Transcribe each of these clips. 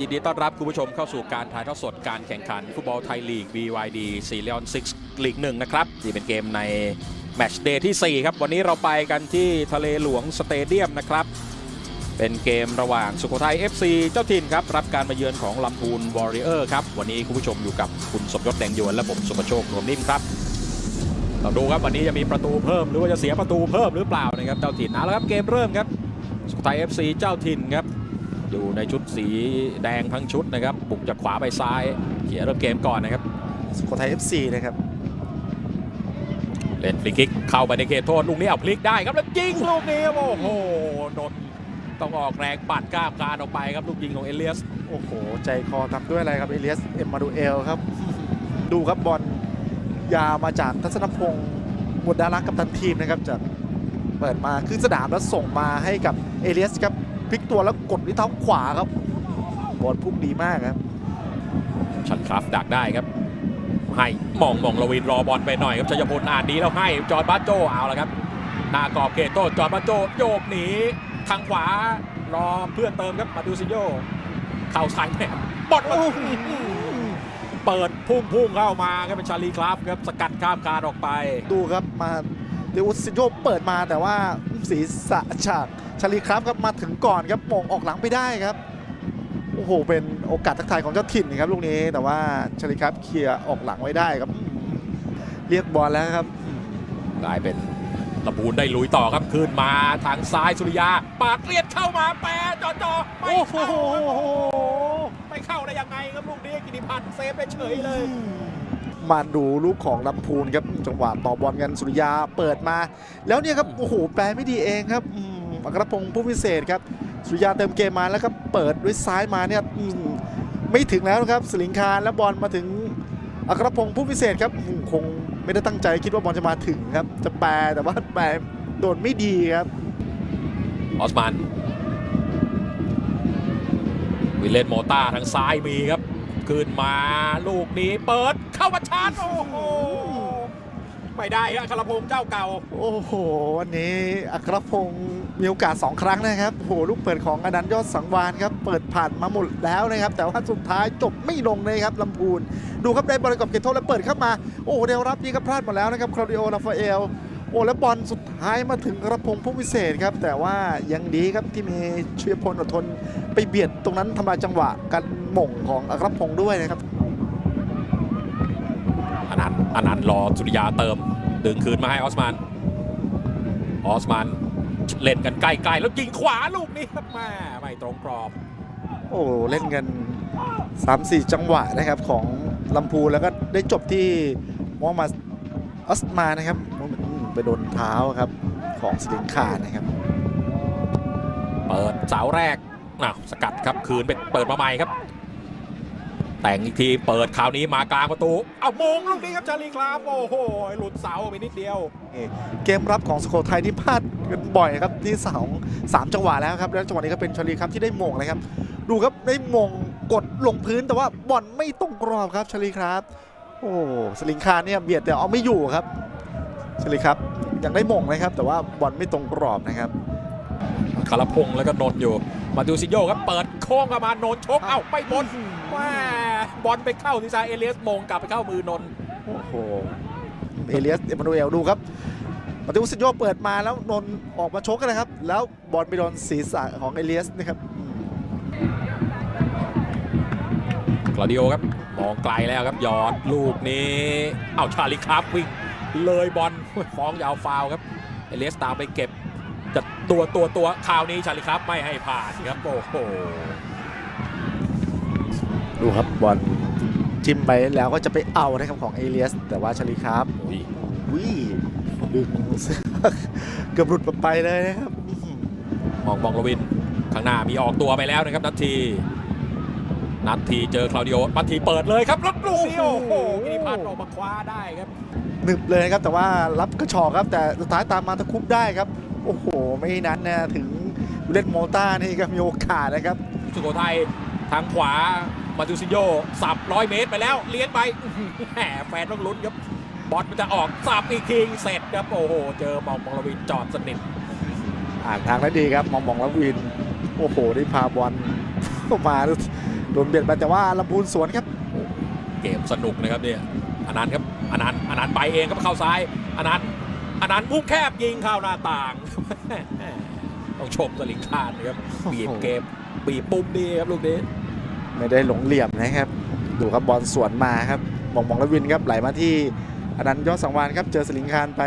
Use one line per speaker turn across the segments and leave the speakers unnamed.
ยินดีต้อนรับคุณผู้ชมเข้าสู่การถ่ายทอดสดการแข่งขัน ฟุตบอลไทยลีก BYD 4 l e o n 6ลีก1นะครับที่เป็นเกมในแมตช์เดย์ที่ 4 ครับ วันนี้เราไปกันที่ทะเลหลวงสเตเดียมนะครับ เป็นเกมระหว่างสุโขทัย FC เจ้าถิ่นครับ รับการมาเยือนของลำพูนวอริเออร์ครับ วันนี้คุณผู้ชมอยู่กับคุณสมยศแดงยวนและผมสุประโชคนวมนิ่มครับเราดูครับวันนี้จะมีประตูเพิ่มหรือว่าจะเสียประตูเพิ่มหรือเปล่านะครับเจ้าถิ่นเอาละครับเกมเริ่มครับสุโขทัย FC เจ้าถิ่นครับ อยู่ในชุดสีแดงทั้งชุดนะครับ บุกจากขวาไปซ้ายเขียร์เริ่มเกมก่อนนะครับ
สุโขทัย FC นะครับ
เล่นฟรีคิกเข้าไปในเขตโทษลูกนี้เอาพลิกได้ครับแล้วยิงลูกนี้ครับโอ้โหนนท์ต้องออกแรงปัดก้ามคานออกไปครับลูกยิงของเอเลียส
โอ้โห ใจคอทำด้วยอะไรครับ เอเลียส เอ็มมาดูเอลครับ ดูครับบอลยาวมาจากทัศนพงศ์บุตรดารักกับทันทีมนะครับจากเปิดมาขึ้นสนามแล้วส่งมาให้กับเอเลียสครับ พลิกตัวแล้วกดด้วยเท้าขวาครับบอลพุ่งดีมากครับ
ชันคราฟดักได้ครับ ให้มองมองลวินรอบอลไปหน่อยครับชัยพลอ่านดีแล้วให้จอร์ดบาโจเอาละครับหน้ากรอบเขตโทษจอร์ดบาโจโยกหนีทางขวารอเพื่อนเติมครับมาดูซิโยเข้าซ้ายแหมบอลมาเปิดพุ่งพุ่งเข้ามาครับเป็นชาลีครับครับสกัดข้ามคานออกไป
ดูครับมา เดวุสซิโยเปิดมาแต่ว่าศีรษะจากชาลีครับครับมาถึงก่อนครับโมงออกหลังไปได้ครับโอ้โหเป็นโอกาสทักทายของเจ้าถิ่นนะครับลูกนี้แต่ว่าชาลีครับเคลียร์ออกหลังไว้ได้ครับ เรียกบอลแล้วครับ
กลายเป็นลำพูนได้ลุยต่อครับขึ้นมาทางซ้ายสุริยา ปาดเลียดเข้ามาแปรจอจอไม่
โอ้โห
เข้าไม่เข้าได้ยังไงครับลูกนี้กิติพันธ์เซฟได้เฉยเลย
มาดูลูกของลำพูนครับจังหวะต่อบอลกันสุริยาเปิดมา แล้วเนี่ยครับโอ้โหแปลไม่ดีเองครับอัครพงศ์ผู้พิเศษครับสุริยาเติมเกมมาแล้วก็เปิดด้วยซ้ายมาเนี่ยไม่ถึงแล้วครับสลิงคารแล้วบอลมาถึงอัครพงศ์ผู้พิเศษครับคงไม่ได้ตั้งใจคิดว่าบอลจะมาถึงครับ จะแปลแต่ว่าแปลโดนไม่ดีครับ
ออสมานวิเลนโมต้าทางซ้ายมีครับ ขึ้นมาลูกนี้เปิดเข้ามาชาร์จโอ้โหไม่ได้ครับครพงษ์เจ้าเก่า
โอ้โห วันนี้อัครพงศ์มีโอกาส 2 ครั้งนะครับโอ้โหลูกเปิดของอนันต์ยอดสังวานครับ เปิดผ่านมาหมดแล้วนะครับ แต่ว่าสุดท้ายจบไม่ลงเลยครับลำพูน ดูครับได้บอลกับเกตโทษแล้วเปิดเข้ามา โอ้เดวรับนี่ก็พลาดหมดแล้วนะครับคลาดิโอลาฟาเอลโอ้แล้วบอลสุดท้ายมาถึงกระพงผู้วิเศษครับ แต่ว่ายังดีครับที่มีชุยพลอดทน ไปเบียดตรงนั้นทำลายจังหวะการห ม่งของอัครพงศ์ด้วยนะครับ
อนันต์อนันต์รอสุริยาเติม ดึงคืนมาให้ออสมาน ออสมานเล่นกันใกล้ๆแล้วยิงขวาลูกนี้ครับแม่ไม่ตรงกรอบ
โอ้เล่นกัน 3-4 จังหวะนะครับของลำพูแล้วก็ได้จบที่มอมาอัสมานะครับอืมไปโดนเท้าครับของสลิงคานะครับ
เปิดเสาแรกอ้าวสกัดครับคืนไปเปิดมาใหม่ครับ แต่งอีกทีเปิดคราวนี้มากลางประตู เอามงลูกนี้ครับชาลีคลาฟโอ้โห หลุดเสาไปนิดเดียว
เกมรับของสุโขทัยที่พลาดกันบ่อยครับที่สองสามจังหวะแล้วครับ แล้วจังหวะนี้ก็เป็นชลีครับที่ได้มงเลยครับ ดูครับได้มงกดลงพื้นแต่ว่าบอลไม่ตรงกรอบครับชลีครับ โอ้สลิงคารเนี่ยเบียดแต่เอาไม่อยู่ครับชลีครับยังได้มงนะครับ แต่ว่าบอลไม่ตรงกรอบนะครับ
คารพงษ์แล้วก็นนท์อยู่ มาดูซิโยครับเปิดโค้งเข้ามานนท์ชกเอ้าไม่บนแม่บอลไปเข้าที่ซายเอเลียสมงกลับไปเข้ามือนนท์
โอ้โหเอเลียสเอมานูเอลดูครับมาติวุสโยเปิดมาแล้วนนท์ออกมาชกกันนะครับ แล้วบอลไปโดนศีรษะของเอเลียสนะครับอืม
คลาดิโอครับมองไกลแล้วครับหยอดลูกนี้เอาชาลิครับวิ่งเลยบอลฟ้องอยาวฟาวล์ครับเอเลียสตามไปเก็บ จะตัวตัวตัวคราวนี้ชาลิครับไม่ให้ผ่านครับโอ้โห
ดูครับบอลจิ้มไปแล้วก็จะไปเอานะครับของเอเลียส แต่ว่าชาลีครับ
อุ้ย
วิดึงเสื้อเกือบหลุดไปเลยนะครับอื้อหือ
มองมองลวินข้างหน้ามีออกตัวไปแล้วนะครับนัททีนัททีเจอคลาดิโอนัททีเปิดเลยครับรถลูกนี้โอ้โหกิติพันธ์ออกมาคว้าได้ครับ
หนึบเลยนะครับแต่ว่ารับกระชอกครับแต่สุดท้ายตามมาตะคุบได้ครับ โอ้โห ไม่นั้นนะถึงเล่นโมต้านี่ก็มีโอกาสนะครับ
สุโขทัยทางขวามาดูซิโยสับร้อยเมตรไปแล้ว เลี้ยงไปอื้อหือแหมแฟนต้องลุ้นครับบอลมันจะออกสับอีกทีเสร็จครับ โอ้โห เจอมองมองลวินจอดสนิท
อ่านทางได้ดีครับมองมองแล้ววิน โอ้โห ได้พาบอลเข้ามาโดนเบียดไปแต่ว่าลำพูนสวนครับ
เกมสนุกนะครับเนี่ยอนันต์ครับอนันต์อนันต์ไปเองครับเข้าซ้ายอนันต์ อนันต์มุมแคบยิงเข้าหน้าต่าง ต้องชมสลิงคานนะครับบีบเกมบีบปุ่มดีครับลูกนี้
ไม่ได้หลงเหลี่ยมนะครับ ดูครับบอลสวนมาครับมองมองและวินครับไหลมาที่อนันต์ยอดสังวานครับเจอสลิงคานไป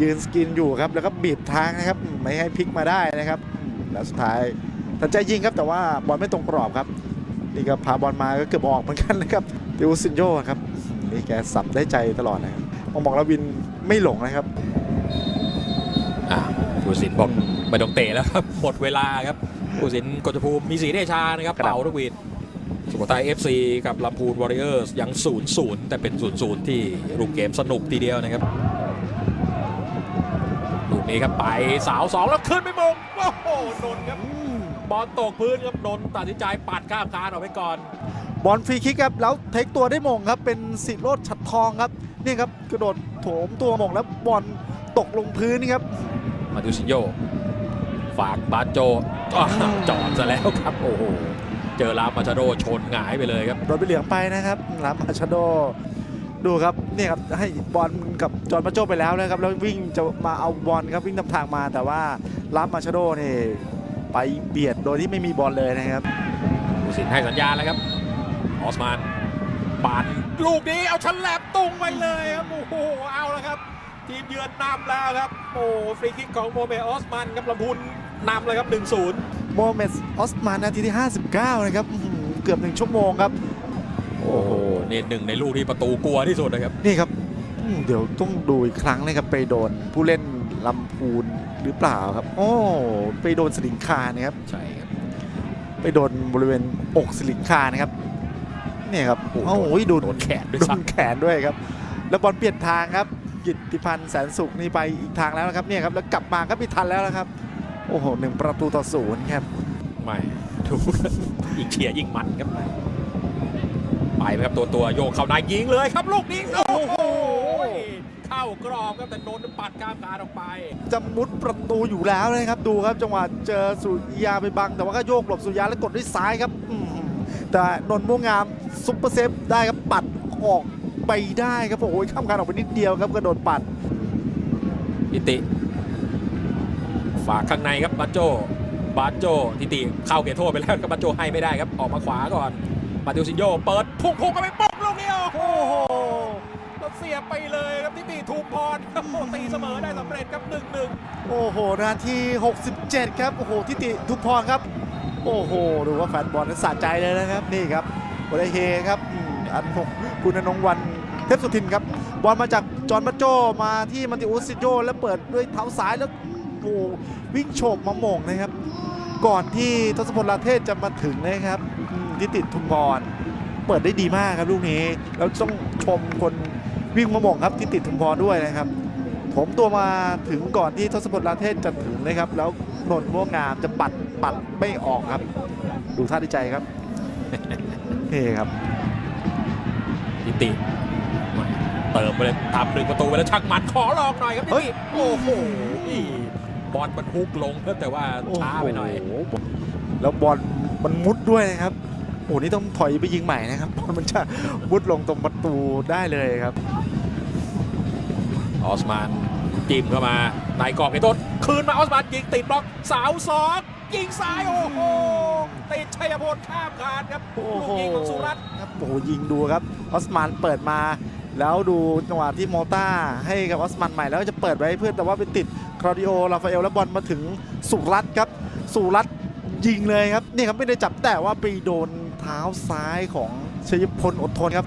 ยืนสกินอยู่ครับ แล้วก็บีบทางนะครับ ไม่ให้พลิกมาได้นะครับ แล้วสุดท้ายตัดใจยิงครับแต่ว่าบอลไม่ตรงกรอบครับนี่ก็พาบอลมาก็เกือบออกเหมือนกันนะครับติวซินโยครับนี่แกสับได้ใจตลอดนะครับ มองมองและวินไม่หลงนะครับ
อ่าผู้สินบอกไม่ต้องเตะแล้วครับหมดเวลาครับผู้สินกฤษภูมิมีสีเดชานะครับ
ครับ
เป่าทุกวีนสุโขทัย FC กับลำพูนวอริเออร์สยัง 0 0 แต่เป็น 0 0 ที่รูปเกมสนุกทีเดียวนะครับลูกนี้ครับไปสาวสองแล้วขึ้นไปมงโอ้โหนนท์ครับบอลตกพื้นครับนนท์ตัดสินใจปัดข้ามคานออกไปก่อน
บอลฟรีคิกครับแล้วเทคตัวได้มงครับเป็นสิทธิโรดฉัดทองครับ นี่ครับกระโดดโถมตัวมงแล้วบอลตกลงพื้นนี่ครับ
มาดูซินโย ฝากบาโจอ้าวจอดซะแล้วครับ โอ้โห เจอลามาชาโดชนหงายไปเลยครับ
โดนไปเหลืองไปนะครับลามาชาโด ดูครับนี่ครับให้บอลกับจอร์นมาโจไปแล้วนะครับ แล้ววิ่งจะมาเอาบอลครับวิ่งนำทางมาแต่ว่าลามาชาโดนี่ไปเบียดโดยที่ไม่มีบอลเลยนะครับ
ผู้สินให้สัญญาณแล้วครับออสมานปั่นลูกนี้เอาฉลับ ตุ้งไปเลยครับโอ้โหเอาแล้วครับ ทีมเยือนนำแล้วครับโอ้ฟรีคิกของโมเมออสมันครับลำพูนนำเลยครับ 1-0
โมเมดออสมานนาทีที่ 59 นะครับอื้อหือเกือบหนึ่งชั่วโมงครับ
โอ้โหนี่หนึ่งในลูกที่ประตูกลัวที่สุดนะครับ
นี่ครับอืมเดี๋ยวต้องดูอีกครั้งนะครับไปโดนผู้เล่นลำพูนหรือเปล่าครับ โอ้ไปโดนสลิงคานะครับ
ใช่ครับ
ไปโดนบริเวณอกสลิงคานะครับ เนี่ยครับ
โอ้โห
โอ้โหโดน
โดนแขนด้วย
โด
ซ้
นแขนด้วยครับ แล้วบอลเปลี่ยนทางครับกิตติพันธ์แสนสุขนี่ไปอีกทางแล้วนะครับเนี่ยครับแล้วกลับมาก็ไม่ทันแล้วนะครับ โอ้โหหนึ่งประตูต่อศูนย์ครับำ
ไม่ถูกยิงเฉียยิงมันครับ ไปไหมครับตัวตัวโยกเข้าในยิงเลยครับลูกนี้โอ้โหเข้ากรอบครับแต่โดนปัดกล้ามกานออกไป
จะมุดประตูอยู่แล้วนะครับดูครับ จังหวะเจอสุริยาไปบังแต่ว่าก็โยกหลบสุริยาแล้วกดด้วยซ้ายครับอื้อหือ แต่นนท์ม่วงงามซุปเปอร์เซฟได้ครับปัดออกไปได้ครับโอ้ยข้ามการออกไปนิดเดียวครับก็โดนปัด
ทิติ ฝากข้างในครับบัจโจบาโจทิติเข้าเขตโทษไปแล้วครับบัจโจให้ไม่ได้ครับออกมาขวาก่อนมาติวซินโยเปิดพุ่งพุ่งกันไปปุ๊บลูกนี้โอ้โหแล้วเสียบไปเลยครับทิติทูมพรครับโอ้ตีเสมอได้สำเร็จครับหนึ่งหนึ่ง
โอ้โหนาที 67 ครับโอ้โหทิติทุพพรครับ โอ้โห ดูว่าแฟนบอลนั้นสะใจเลยนะครับ นี่ครับบอลเฮครับอันของคุณนงค์วันเทพสุทินครับ บอลมาจากจอห์นบัตโจมาที่มันติอุสซิโจแล้วเปิดด้วยเท้าซ้ายแล้วโอ้วิ่งโฉบมาโหม่งนะครับ ก่อนที่ทศพลลาเทศจะมาถึงนะครับอืมทิติทุมพรเปิดได้ดีมากครับลูกนี้แล้วต้องชมคนวิ่งมาหม่งครับทิติดทุมพรด้วยนะครับ ผมตัวมาถึงก่อนที่ทศพลลาเทศจะถึงนะครับ แล้วนนม่วงงามจะปัด ปัดไม่ออกครับ ดูท่าดีใจครับเฮ้ครับ
ทิติเติมไปเลยทำหนึ่งประตูไปแล้วชักหมันขอลองหน่อยครับทิ
เฮ้ย
ติโอ้โหบอลมันฮุกลงครับแต่ว่าช้าไปหน่อย
โโแล้วบอลมันมุดด้วยนะครับโอ้นี่ต้องถอยไปยิงใหม่นะครับบอลมันจะมุดลงตรงประตูได้เลยครับ
ออสมานจิ้มเข้ามาในกรอบในต้นคืนมาออสมานยิงติดบล็อกสาวสอง ยิงซ้ายโอ้โหติดชัยพลข้ามคานครับ
โอ้
ลูก
โห
ยิงของสุรัตน์
ครับโอ้โหยิงดูครับออสมานเปิดมา แล้วดูจังหวะที่โมต้าให้กับออสมันใหม่แล้วก็จะเปิดไว้เพื่อนแต่ว่าไปติดคลอดิโอราฟาเอลแล้วบอลมาถึงสุรัตน์ครับสุรัตน์ยิงเลยครับนี่ครับไม่ได้จับแต่ว่าไปโดนเท้าซ้ายของชัยพลอดทนครับ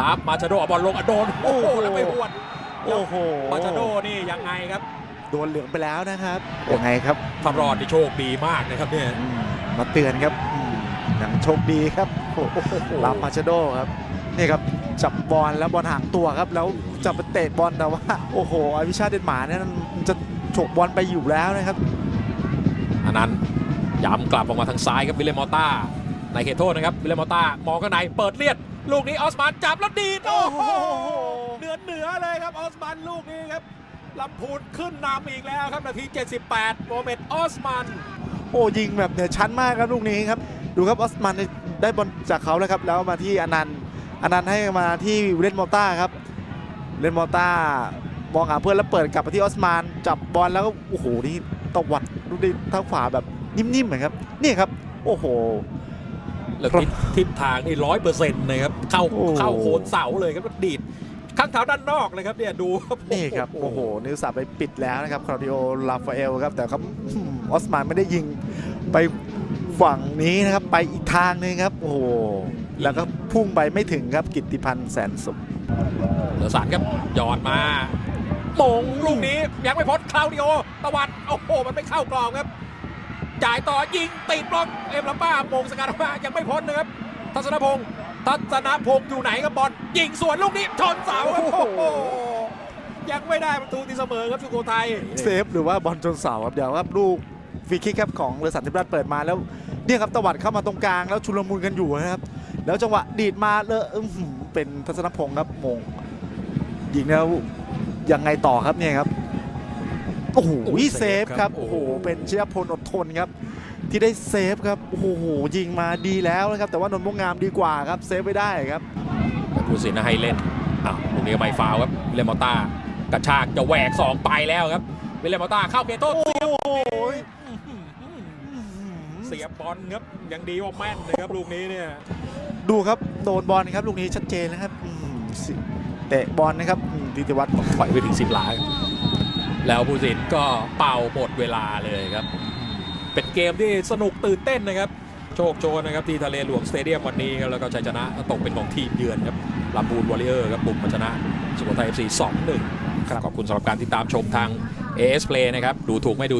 รับมาชาโดเอาบอลลงอะโดนโอ้โห
โอ้โห
แล้วไปหวด
โอ้โห
มาชาโดนี่ยังไงครับ
โดนเหลืองไปแล้วนะครับยังไงครับ
ถ้ารอดนี่โชคดีมากนะครับเนี่ย
อืมมาเตือนครับอืมยังโชคดีครับโอ้โหลามาชาโดครับนี่ครับจับบอลแล้วบอลห่างตัวครับ แล้วจะไปเตะบอลแต่ว่าโอ้โหอวิชาเดนมาร์กเนี่ยมันจะฉกบอลไปอยู่แล้วนะครับ
อันนั้นย้ำกลับออกมาทางซ้ายครับวิลเลมมอต้าในเขตโทษนะครับวิลเลมมอต้ามองข้างในเปิดเลียด ลูกนี้ออสมานจับแล้วดีดโอ้โห เหนือเหนือเลยครับออสมานลูกนี้ครับ ลำพูนขึ้นนำอีกแล้วครับนาที 78โมเมนต์ออสมัน
โอ้ยิงแบบเหนือชั้นมากครับลูกนี้ครับ ดูครับออสมันได้บอลจากเขาแล้วครับ แล้วมาที่อนันต์อนันต์ให้มาที่วิเลนมอต้าครับวิเลนมอต้ามองหาเพื่อนแล้วเปิดกลับไปที่ออสมาน จับบอลแล้วก็โอ้โหนี่ตวัดดูดิทางขวาแบบนิ่มๆเหมือนครับนี่ครับ โอ้โห
แล้วทิศทิศทางนี่ร้อยเปอร์เซ็นต์นะครับ เข้า
โอ้
เข้าโคนเสาเลยครับดีด ข้างเท้าด้านนอกเลยครับเนี่ยดูครับ
นี่ครับ โอ้โห นิวสาไปปิดแล้วนะครับคลาดิโอลาฟาเอลครับ แต่ครับอืมออสมานไม่ได้ยิงไปฝั่งนี้นะครับ ไปอีกทางหนึงครับ โอ้โห แล้วก็พุ่งไปไม่ถึงครับกิตติพันธ์แสนสุข
เหลือสารครับหยอดมาโมงลูกนี้ยังไม่พ้นคลาวดิโอตะวันโอ้โห มันไม่เข้ากรอบครับ จ่ายต่อยิงติดบล็อกเอ็มลาป้าโมงสกัดออกมายังไม่พ้นนะครับทัศนพงศ์ ทัศนพงศ์อยู่ไหนกับบอลยิงสวนลูกนี้ชนเสาครับโอ้โหยังไม่ได้ประตูตีเสมอครับสุโขทัย
เซฟหรือว่าบอลชนเสาครับเดี๋ยวครับลูกฟรีคิกครับของเรือสันติรัตน์เปิดมาแล้วเนี่ยครับตวัดเข้ามาตรงกลางแล้วชุลมุนกันอยู่นะครับ แล้วจังหวะดีดมาเลยอื้อหือเป็นทัศนพงศ์ครับมงยิงแล้วยังไงต่อครับเนี่ยครับโอ้โห
โอ้โห
เซฟครับ
โอ้
โอ้
โห
โหเป็นเชียพลอดทนครับ ที่ได้เซฟครับโอ้โหยิงมาดีแล้วนะครับแต่ว่านนท์ม่วงงามดีกว่าครับเซฟไม่ได้ครับ
แต่ผู้สินให้เล่นอ้าวลูกนี้ก็ไม่ฟาวล์ครับวิลเลมมอต้ากระชากจะแหวกสองไปแล้วครับวิลเลมมอต้าเข้าเขตโทษเสียบ
โอ้ย
เสียบบอลครับยังดีว่าแม่นนะครับลูกนี้เนี่ย
ดูครับโดนบอลนะครับลูกนี้ชัดเจนนะครับอืมสิเตะบอลนะครับอืมธิติวัฒน์
ปล่อยไปถึง10หลาครับแล้วผู้สินก็เป่าหมดเวลาเลยครับ เป็นเกมที่สนุกตื่นเต้นนะครับ โชคโชนนะครับที่ทะเลหลวงสเตเดียมวันนี้ครับแล้วก็ชัยชนะตกเป็นของทีมเยือนครับลำบูนวอริเออร์ครับบุกมาชนะสุโขทัยเอฟซี2-1
ครับ
ขอบคุณสำหรับการติดตามชมทาง AS Play นะครับ ดูถูกไม่ดู